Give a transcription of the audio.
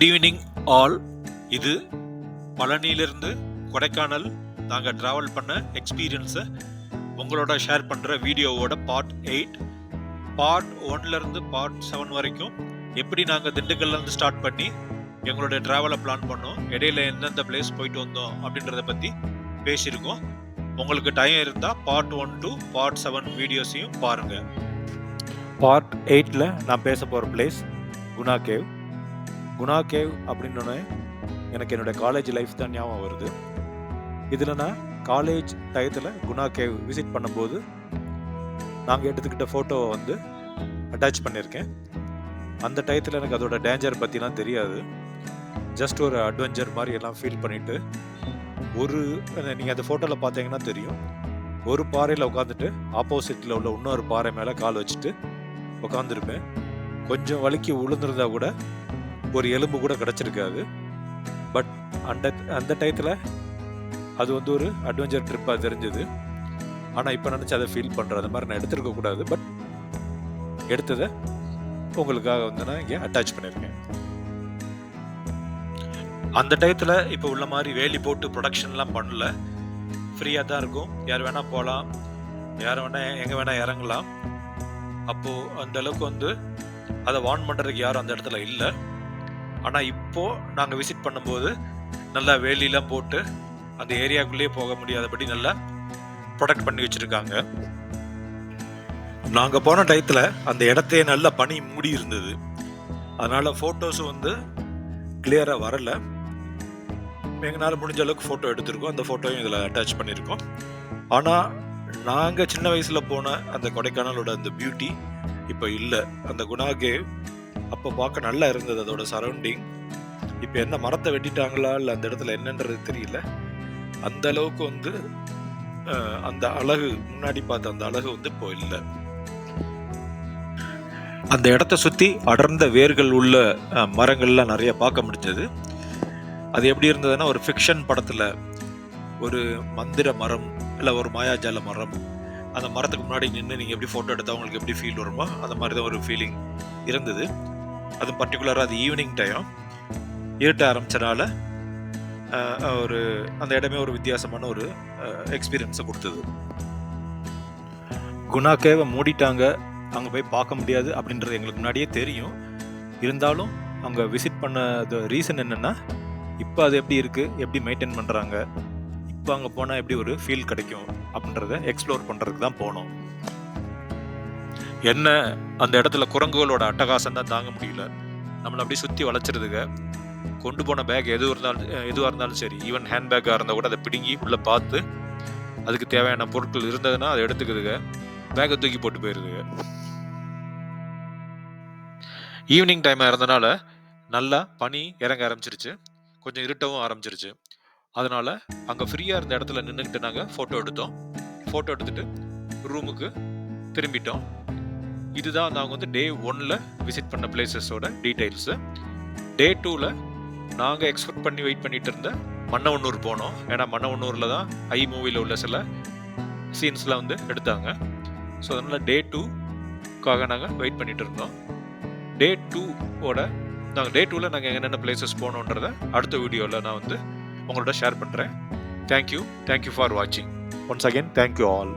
Good evening all இது பழனியிலிருந்து கொடைக்கானல் நாங்கள் travel பண்ண எக்ஸ்பீரியன்ஸை உங்களோட ஷேர் பண்ணுற வீடியோவோட பார்ட் எயிட் பார்ட் ஒன்லேருந்து பார்ட் செவன் வரைக்கும் எப்படி நாங்கள் திண்டுக்கல்லேருந்து ஸ்டார்ட் பண்ணி எங்களுடைய ட்ராவலை பிளான் பண்ணோம் இடையில எந்தெந்த பிளேஸ் போயிட்டு வந்தோம் அப்படின்றத பற்றி பேசியிருக்கோம். உங்களுக்கு டைம் இருந்தால் part one to part seven வீடியோஸையும் பாருங்கள் பார்ட் எயிட்டில் நான் பேச போகிற place Guna cave Guna cave அப்படின்னோடனே எனக்கு என்னுடைய காலேஜ் லைஃப் தான் ஞாபகம் வருது. இதில் நான் காலேஜ் டயத்தில் குணா கேவ் விசிட் பண்ணும்போது நாங்கள் எடுத்துக்கிட்ட ஃபோட்டோவை வந்து அட்டாச் பண்ணியிருக்கேன் அந்த டயத்தில் எனக்கு அதோட டேஞ்சர் பற்றிலாம் தெரியாது. ஜஸ்ட் ஒரு அட்வென்ச்சர் மாதிரி எல்லாம் ஃபீல் பண்ணிவிட்டு ஒரு நீங்கள் அந்த ஃபோட்டோவில் பார்த்தீங்கன்னா தெரியும். ஒரு பாறையில் உட்காந்துட்டு ஆப்போசிட்டில் உள்ள இன்னொரு பாறை மேலே கால் வச்சுட்டு உட்காந்துருப்பேன் கொஞ்சம் வலிக்கு விழுந்திருந்தா கூட ஒரு எலும்பு கூட கிடச்சிருக்காது. பட் அந்த அந்த டயத்தில் அது வந்து ஒரு அட்வென்ச்சர் ட்ரிப்பாக தெரிஞ்சது. ஆனால் இப்போ நினச்சி அதை ஃபீல் பண்ணுறேன் அந்த மாதிரி நான் எடுத்துருக்கக்கூடாது பட் எடுத்ததை உங்களுக்காக வந்து நான் இங்கே அட்டாச் பண்ணியிருக்கேன். அந்த டயத்தில் இப்போ உள்ள மாதிரி வேலி போட்டு ப்ரொடக்ஷன்லாம் பண்ணல. ஃப்ரீயாக தான் இருக்கும். யார் வேணால் போகலாம் யார் வேணால் எங்கே வேணால் இறங்கலாம். அப்போது அந்த அளவுக்கு வந்து அதை வார்ன் பண்ணுறதுக்கு யாரும் அந்த இடத்துல இல்லை. ஆனால் இப்போது நாங்கள் விசிட் பண்ணும்போது நல்லா வேலிலாம் போட்டு அந்த ஏரியாக்குள்ளேயே போக முடியாதபடி நல்லா ப்ரொடெக்ட் பண்ணி வச்சுருக்காங்க. நாங்கள் போன டயத்தில் அந்த இடத்தையே நல்லா பனி மூடி இருந்தது. அதனால் ஃபோட்டோஸும் வந்து கிளியராக வரலை. எங்களால் முடிஞ்ச அளவுக்கு ஃபோட்டோ எடுத்திருக்கோம். அந்த ஃபோட்டோயும் இதில் அட்டாச் பண்ணியிருக்கோம். ஆனால் நாங்கள் சின்ன வயசில் போன அந்த கொடைக்கானலோட அந்த பியூட்டி இப்போ இல்லை. அந்த குணா கேவ் அப்போ பார்க்க நல்லா இருந்தது அதோட சரௌண்டிங் இப்போ என்ன மரத்தை வெட்டிட்டாங்களா இல்லை அந்த இடத்துல என்னன்றது தெரியல. அந்த அளவுக்கு வந்து அந்த அழகு முன்னாடி பார்த்த அந்த அழகு வந்து இப்போ இல்லை. அந்த இடத்த சுற்றி அடர்ந்த வேர்கள் உள்ள மரங்கள்லாம் நிறைய பார்க்க முடிஞ்சது. அது எப்படி இருந்ததுன்னா ஒரு ஃபிக்ஷன் படத்தில் ஒரு மந்திர மரம் இல்லை ஒரு மாயாஜால மரம் அந்த மரத்துக்கு முன்னாடி நின்று நீங்கள் எப்படி ஃபோட்டோ எடுத்தால் உங்களுக்கு எப்படி ஃபீல் வருமோ அந்த மாதிரி தான் ஒரு ஃபீலிங் இருந்தது. அது பர்டிகுலராக அது ஈவினிங் டைம் இருட்ட ஆரம்பிச்சனால அஹ், ஒரு அந்த இடமே ஒரு வித்தியாசமான ஒரு எக்ஸ்பீரியன்ஸை கொடுத்தது. குணா கேவை மூடிட்டாங்க அங்கே போய் பார்க்க முடியாது அப்படின்றது எங்களுக்கு முன்னாடியே தெரியும். இருந்தாலும் அங்கே விசிட் பண்ண ரீசன் என்னென்னா இப்போ அது எப்படி இருக்குது எப்படி மெயின்டைன் பண்ணுறாங்க இப்போ அங்கே போனால் எப்படி ஒரு ஃபீல் கிடைக்கும் அப்படின்றத எக்ஸ்ப்ளோர் பண்ணுறதுக்கு தான் போனோம். என்ன அந்த இடத்துல குரங்குகளோட அட்டகாசம் தான் தாங்க முடியல. நம்மளை அப்படியே சுற்றி வளைச்சிருதுங்க கொண்டு போன பேக் எது இருந்தாலும் எதுவாக இருந்தாலும் சரி ஈவன் ஹேண்ட் பேக்காக இருந்தால் கூட அதை பிடுங்கி உள்ளே பார்த்து அதுக்கு தேவையான பொருட்கள் இருந்ததுன்னா அதை எடுத்துக்குதுங்க பேக்கை தூக்கி போட்டு போயிடுதுங்க ஈவினிங் டைமாக இருந்தனால நல்லா பனி இறங்க ஆரம்பிச்சிருச்சு. கொஞ்சம் இருட்டவும் ஆரம்பிச்சிருச்சு. அதனால் அங்கே ஃப்ரீயாக இருந்த இடத்துல நின்றுக்கிட்டு நாங்கள் ஃபோட்டோ எடுத்தோம். ஃபோட்டோ எடுத்துகிட்டு ரூமுக்கு திரும்பிட்டோம். இதுதான் நாங்கள் வந்து டே ஒன்ல விசிட் பண்ண பிளேசஸோட டீட்டெயில்ஸு டே டூவில் நாங்கள் எக்ஸ்பெக்ட் பண்ணி வெயிட் பண்ணிட்டு இருந்த மன்னவண்ணூர் போனோம். ஏன்னா மன்னவண்ணூரில் தான் ஐ மூவியில் உள்ள சில சீன்ஸ்லாம் வந்து எடுத்தாங்க. ஸோ அதனால் டே டூக்காக நாங்கள் வெயிட் பண்ணிட்டு இருந்தோம். டே டூவோட நாங்கள் டே டூவில் நாங்கள் என்னென்ன பிளேசஸ் போனோன்றதை அடுத்த வீடியோவில் நான் வந்து உங்களோட ஷேர் பண்ணுறேன் thank you thank you for வாட்சிங் once again thank you all